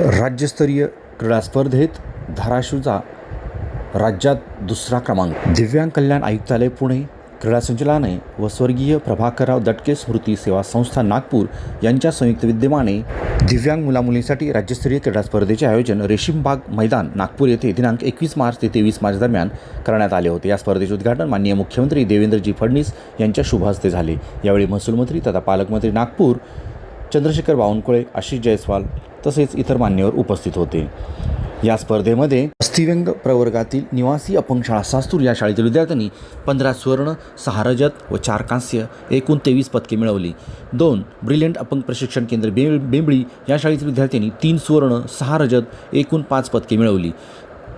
राज्यस्तरीय क्रीडा स्पर्धेत धाराशिवचा राज्यात दुसरा क्रमांक. दिव्यांग कल्याण आयुक्तालय पुणे. क्रीडा संचालनालय व स्वर्गीय प्रभाकरराव दटके स्मृती सेवा संस्था नागपूर यांच्या संयुक्त विद्यमाने दिव्यांग मुलामुलींसाठी राज्यस्तरीय क्रीडा स्पर्धेचे आयोजन रेशीमबाग मैदान नागपूर येथे दिनांक एकवीस मार्च ते तेवीस मार्च दरम्यान करण्यात आले होते. या स्पर्धेचे उद्घाटन माननीय मुख्यमंत्री देवेंद्रजी फडणवीस यांच्या शुभहस्ते झाले. यावेळी महसूल मंत्री तथा पालकमंत्री नागपूर चंद्रशेखर बावनकुळे आशिष जयस्वाल तसेच इतर मान्यवर उपस्थित होते. या स्पर्धेमध्ये अस्थिव्यंग प्रवर्गातील निवासी अपंग शाळा सास्तूर या शाळेतील विद्यार्थ्यांनी पंधरा सुवर्ण सहा रजत व चार कांस्य एकूण तेवीस पदके मिळवली. दोन ब्रिलियंट अपंग प्रशिक्षण केंद्र बे बेंबळी या शाळेतील विद्यार्थ्यांनी तीन सुवर्ण सहा रजत एकूण पाच पदके मिळवली.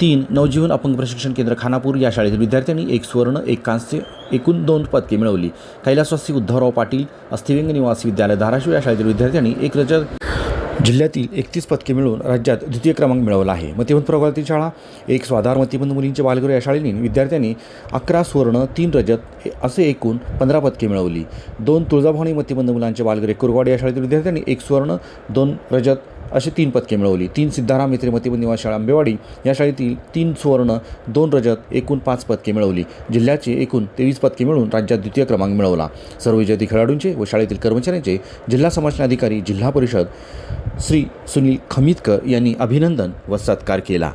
तीन नवजीवन अपंग प्रशिक्षण केंद्र खानापूर या शाळेतील विद्यार्थ्यांनी एक सुवर्ण एक कांस्य एकूण दोन पदके मिळवली. कैलासवासी उद्धवराव पाटील अस्थिव्यंग निवासी विद्यालय धाराशिव या शाळेतील विद्यार्थ्यांनी एक रजत जिल्ह्यातील एकतीस पदके मिळून राज्यात द्वितीय क्रमांक मिळवला आहे. मतिमंत प्रवर्गातील शाळा एक स्वाधार मतिमंत मुलींचे बालगृह या शाळेने विद्यार्थ्यांनी अकरा सुवर्ण तीन रजत हे- असे एकूण पंधरा पदके मिळवली. दोन तुळजाभवानी मतिमंद मुलांचे बालगृह कुरवाड या शाळेतील विद्यार्थ्यांनी एक सुवर्ण दोन रजत असे तीन पदके मिळवली. तीन सिद्धाराम मित्रे मतिमंद निवास शाळा आंबेवाडी या शाळेतील तीन सुवर्ण दोन रजत एकूण पाच पदके मिळवली. जिल्ह्याचे एकूण तेवीस पदके मिळून राज्यात द्वितीय क्रमांक मिळवला. सर्व विजेती खेळाडूंचे व शाळेतील कर्मचाऱ्यांचे जिल्हा समाजने अधिकारी जिल्हा परिषद श्री सुनील खमितकर यांनी अभिनंदन व सत्कार केला.